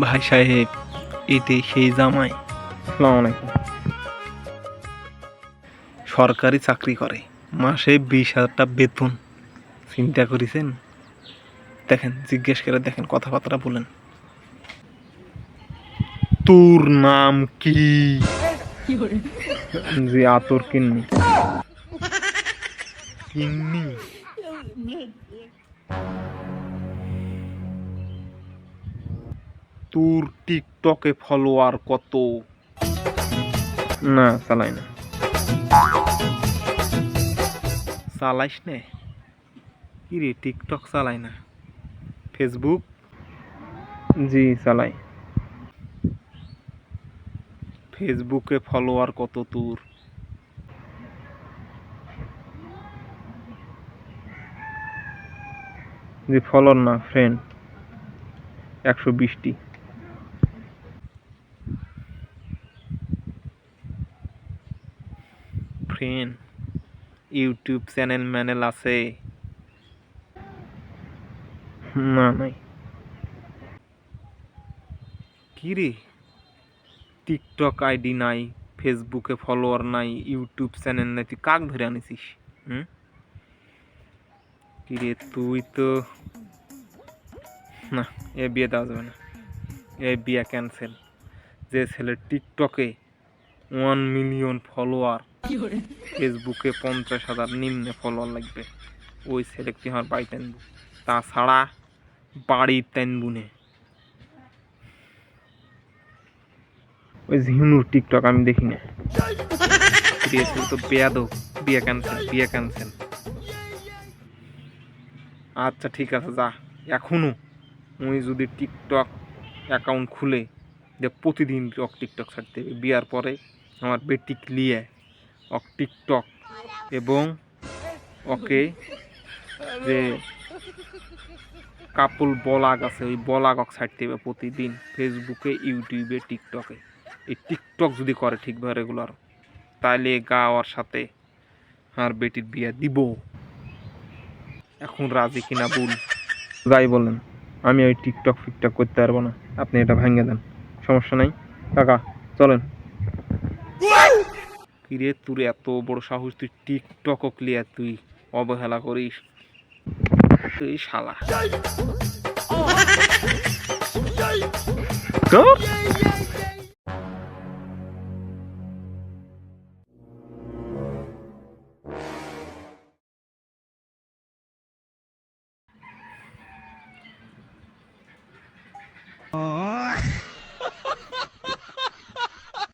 ভাই সাহেব এতে সেই জামাই। আলাইকুম। সরকারি চাকরি করে মাসে বিশ হাজারটা বেতন। চিন্তা করেছেন? দেখেন জিজ্ঞেস করে দেখেন কথাবার্তা বলেন। তোর নাম কি? জি আতর কিন্নি। কিন্নি? তোর টিকটকে ফলোয়ার কত? না চালাই না। চালাইস নে। কি রে টিকটক চালাই না? ফেসবুক জি চালাই। ফেসবুকে ফলোয়ার কত তোর? জি ফলোয়ার না ফ্রেন্ড একশো বিশটি। ফ্রেন্ড ইউটিউব চ্যানেল ম্যানেল আছে। না, নাই। কি রে টিকটক আইডি নাই, ফেসবুকে ফলোয়ার নাই, ইউটিউব চ্যানেল নাই, তুই কাক ধরে আনিছিস, হুম? কি রে তুই তো না এ বিয়ে দেওয়া যাবে না। এ বিয়ে ক্যান্সেল যে ছেলে টিকটকে ওয়ান মিলিয়ন ফলোয়ার ফেসবুকে পঞ্চাশ হাজার নিম্নে ফলোয়ার লাগবে। ওই ছেলে তুই আমার বাড়িতে আনব তাছাড়া বাড়ির টানবু নে। ওই ঝিনুর টিকটক আমি দেখি না। দিয়েছিল তো বিয়া দো বিয়ে ক্যান্সেল বিয়ে ক্যান্সেল আচ্ছা ঠিক আছে, যা। এখনও উনি যদি টিকটক অ্যাকাউন্ট খুলে, যে প্রতিদিন টিকটক ছাড়তে বিয়ার পরে আমার বেটিক লিয়ে টিকটক এবং ওকে যে কাপল বলাগ আছে, ওই বলাগ ছাড়তে হবে প্রতিদিন ফেসবুকে, ইউটিউবে, টিকটকে। এই টিকটক যদি করে ঠিকভাবে রেগুলার তাহলে গা ওর সাথে আর বেটির বিয়ে দিব। এখন রাজি কিনা বল যাই বলেন, আমি ওই টিকটক ফিকটক করতে পারব না। আপনি এটা ভেঙে দেন। সমস্যা নাই। কাকা, চলেন। কিরে তোর এত বড় সাহস তুই টিকটক ক্লিয়ার তুই অবহেলা করিস। তুই শালা। ধুর,